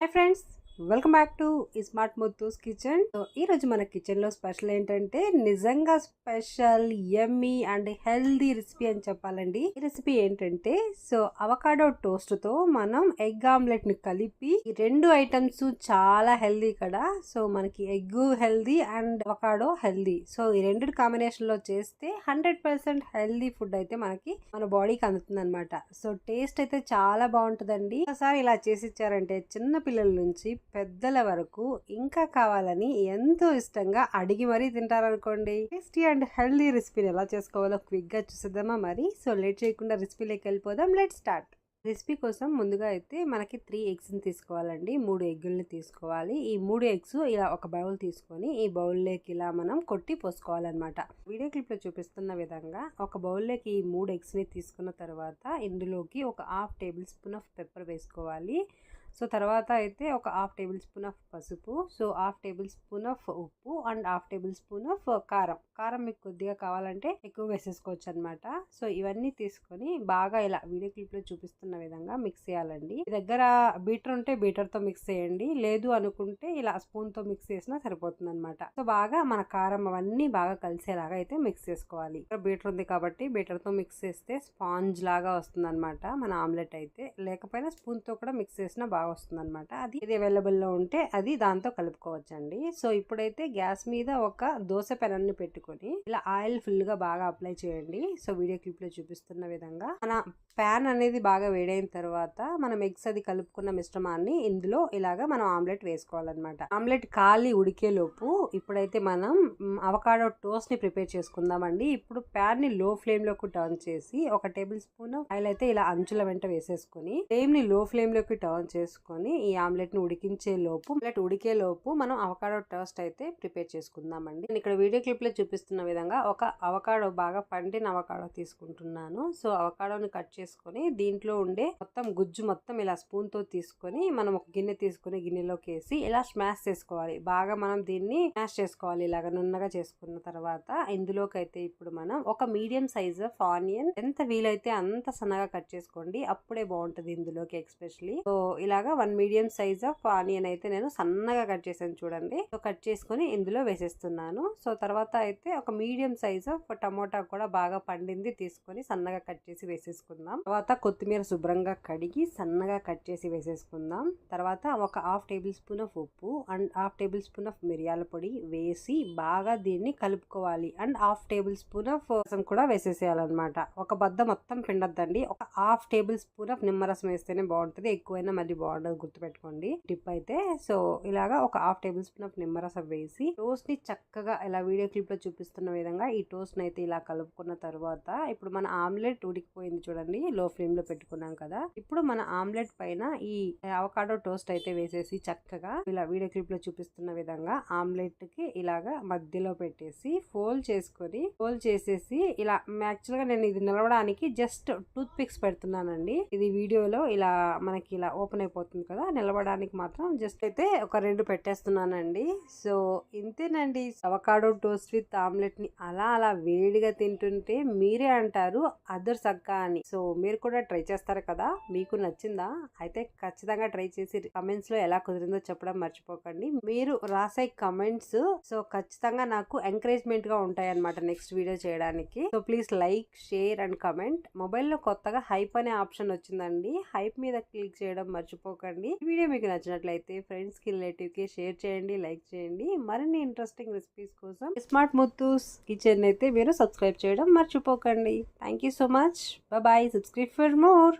Hi friends. Welcome back to smart Muthu's kitchen. So ఈ రోజు మన కిచెన్లో స్పెషల్ ఏంటంటే నిజంగా special yummy and healthy recipe అని చెప్పాలండి. ఈ రెసిపీ ఏంటంటే సో అవకాడో టోస్ట్తో మనం ఎగ్ ఆమ్లెట్ని కలిపి ఈ రెండు ఐటమ్స్ చాలా హెల్దీ కదా. సో మనకి egg healthy and avocado healthy. So ఈ రెండు కాంబినేషన్లో చేస్తే హండ్రెడ్ పర్సెంట్ హెల్దీ ఫుడ్ అయితే మనకి మన బాడీకి అందుతుంది అనమాట సో టేస్ట్ అయితే చాలా బాగుంటుందండి. ఒకసారి ఇలా చేసి ఇచ్చారంటే చిన్న పిల్లల నుంచి పెద్దల వరకు ఇంకా కావాలని ఎంతో ఇష్టంగా అడిగి మరీ తింటారనుకోండి. టేస్టీ అండ్ హెల్దీ రెసిపీని ఎలా చేసుకోవాలో క్విక్గా చూసేద్దామా మరి? సో లేట్ చేయకుండా రెసిపీలోకి వెళ్ళిపోదాం. Let start. రెసిపీ కోసం ముందుగా అయితే మనకి త్రీ ఎగ్స్ని తీసుకోవాలండి. మూడు ఎగ్గుల్ని తీసుకోవాలి. ఈ మూడు ఎగ్స్ ఇలా ఒక బౌల్ తీసుకొని ఈ బౌల్లోకి ఇలా మనం కొట్టి పోసుకోవాలన్నమాట. వీడియో క్లిప్లో చూపిస్తున్న విధంగా ఒక బౌల్లోకి ఈ మూడు ఎగ్స్ని తీసుకున్న తర్వాత ఇందులోకి ఒక half table spoon of pepper వేసుకోవాలి. సో తర్వాత అయితే ఒక హాఫ్ టేబుల్ స్పూన్ ఆఫ్ పసుపు so half table spoon of ఉప్పు and half table spoon of కారం. కారం మీకు కొద్దిగా కావాలంటే ఎక్కువ వేసేసుకోవచ్చు అనమాట సో ఇవన్నీ తీసుకొని బాగా ఇలా వీడియో క్లిప్లో చూపిస్తున్న విధంగా మిక్స్ చేయాలండి. దగ్గర బీటర్ ఉంటే బీటర్తో మిక్స్ చేయండి లేదు అనుకుంటే ఇలా స్పూన్తో మిక్స్ చేసినా సరిపోతుంది అనమాట సో బాగా మన కారం అవన్నీ బాగా కలిసేలాగా అయితే మిక్స్ చేసుకోవాలి. బీటర్ ఉంది కాబట్టి బీటర్తో మిక్స్ చేస్తే స్పాంజ్ లాగా వస్తుంది అనమాట మన ఆమ్లెట్ అయితే. లేకపోయినా స్పూన్తో కూడా మిక్స్ చేసినా బాగా వస్తుంది అనమాట అది ఇది అవైలబుల్లో ఉంటే అది దాంతో కలుపుకోవచ్చండి. సో ఇప్పుడైతే గ్యాస్ మీద ఒక దోశ పెనాన్ని పెట్టుకొని ఇలా ఆయిల్ ఫుల్గా బాగా అప్లై చేయండి. సో వీడియో క్లిప్లో చూపిస్తున్న విధంగా మన ప్యాన్ అనేది బాగా వేడైన తర్వాత మనం ఎగ్స్ అది కలుపుకున్న మిశ్రమాన్ని ఇందులో ఇలాగా మనం ఆమ్లెట్ వేసుకోవాలన్నమాట. ఆమ్లెట్ ఖాళీ ఉడికేలోపు ఇప్పుడైతే మనం అవకాడో టోస్ట్ని ప్రిపేర్ చేసుకుందామండి. ఇప్పుడు ప్యాన్ని లో ఫ్లేమ్లోకి టర్న్ చేసి ఒక టేబుల్ స్పూన్ ఆయిల్ అయితే ఇలా అంచుల వెంట వేసేసుకొని ఫ్లేమ్ని లో ఫ్లేమ్లోకి టర్న్ చేసుకొని ఈ ఆమ్లెట్ని ఉడికించే లోపు ఆమ్లెట్ ఉడికే లోపు మనం అవకాడో టోస్ట్ అయితే ప్రిపేర్ చేసుకుందామండి. నేను ఇక్కడ వీడియో క్లిప్లో చూపిస్తున్న విధంగా ఒక అవకాడో బాగా పండిన అవకాడో తీసుకుంటున్నాను. సో అవకాడోని కట్ చేసుకొని దీంట్లో ఉండే మొత్తం గుజ్జు మొత్తం ఇలా స్పూన్తో తీసుకొని మనం ఒక గిన్నె తీసుకుని గిన్నెలోకి వేసి ఇలా స్మాష్ చేసుకోవాలి. బాగా మనం దీన్ని స్మాష్ చేసుకోవాలి ఇలాగ నున్నగా చేసుకున్న తర్వాత. ఇందులోకి అయితే ఇప్పుడు మనం ఒక మీడియం సైజ్ ఆఫ్ ఆనియన్ ఎంత వీలైతే అంత సన్నగా కట్ చేసుకోండి. అప్పుడే బాగుంటది ఇందులోకి ఎక్స్పెషలీ సో ఇలాగా one medium size of onion అయితే నేను సన్నగా కట్ చేసాను చూడండి. సో కట్ చేసుకొని ఇందులో వేసేస్తున్నాను. సో తర్వాత అయితే ఒక మీడియం సైజ్ ఆఫ్ టమోటా కూడా బాగా పండింది తీసుకొని సన్నగా కట్ చేసి వేసేసుకుందాం. తర్వాత కొత్తిమీర శుభ్రంగా కడిగి సన్నగా కట్ చేసి వేసేసుకుందాం. తర్వాత ఒక హాఫ్ టేబుల్ స్పూన్ ఆఫ్ ఉప్పు and half table spoon of మిరియాల పొడి వేసి బాగా దీన్ని కలుపుకోవాలి. And half table spoon of రసం కూడా వేసేసేయాలన్నమాట. ఒక బద్ద మొత్తం పిండద్దండి. ఒక హాఫ్ టేబుల్ స్పూన్ ఆఫ్ నిమ్మరసం వేస్తేనే బాగుంటుంది. ఎక్కువైనా మళ్ళీ బాగుండదు గుర్తుపెట్టుకోండి. టిప్ అయితే. సో ఇలాగా ఒక హాఫ్ టేబుల్ స్పూన్ ఆఫ్ నిమ్మరసం వేసి టోస్ట్ని చక్కగా ఇలా వీడియో క్లిప్లో చూపిస్తున్న విధంగా ఈ టోస్ట్ని అయితే ఇలా కలుపుకున్న తర్వాత ఇప్పుడు మన ఆమ్లెట్ ఉడికిపోయింది చూడండి. లో ఫ్లేమ్లో పెట్టుకున్నాం కదా. ఇప్పుడు మన ఆమ్లెట్ పైన ఈ అవకాడో టోస్ట్ అయితే వేసేసి చక్కగా ఇలా వీడియో క్లిప్లో చూపిస్తున్న విధంగా ఆమ్లెట్కి ఇలాగా మధ్యలో పెట్టేసి ఫోల్డ్ చేసుకొని ఫోల్డ్ చేసేసి ఇలా యాక్చువల్గా నేను ఇది నిలవడానికి జస్ట్ టూత్ పిక్స్ పెడుతున్నానండి. ఇది వీడియోలో ఇలా మనకి ఇలా ఓపెన్ అయిపోతుంది కదా? నిలబడానికి మాత్రం జస్ట్ అయితే ఒక రెండు పెట్టేస్తున్నానండి. సో ఇంతేనండి. అవకాడో టోస్ట్ విత్ ఆమ్లెట్ని అలా అలా వేడిగా తింటుంటే మీరే అంటారు అదర్స్ అక్క అని. సో మీరు కూడా ట్రై చేస్తారు కదా? మీకు నచ్చిందా? అయితే ఖచ్చితంగా ట్రై చేసి కమెంట్స్లో ఎలా కుదిరిందో చెప్పడం మర్చిపోకండి. మీరు రాసే కమెంట్స్ సో ఖచ్చితంగా నాకు ఎంకరేజ్మెంట్గా ఉంటాయి అనమాట నెక్స్ట్ వీడియో చేయడానికి. So please like share and comment. మొబైల్లో కొత్తగా హైప్ అనే ఆప్షన్ వచ్చిందండి. హైప్ మీద క్లిక్ చేయడం మర్చిపో మర్చిపోకండి. ఈ వీడియో మీకు నచ్చినట్లయితే ఫ్రెండ్స్కి రిలేటివ్కి షేర్ చేయండి లైక్ చేయండి. మరిన్ని ఇంట్రెస్టింగ్ రెసిపీస్ కోసం స్మార్ట్ ముత్తూస్ కిచెన్ అయితే మీరు సబ్స్క్రైబ్ చేయడం మర్చిపోకండి. Thank you so much. Bye subscribe for more.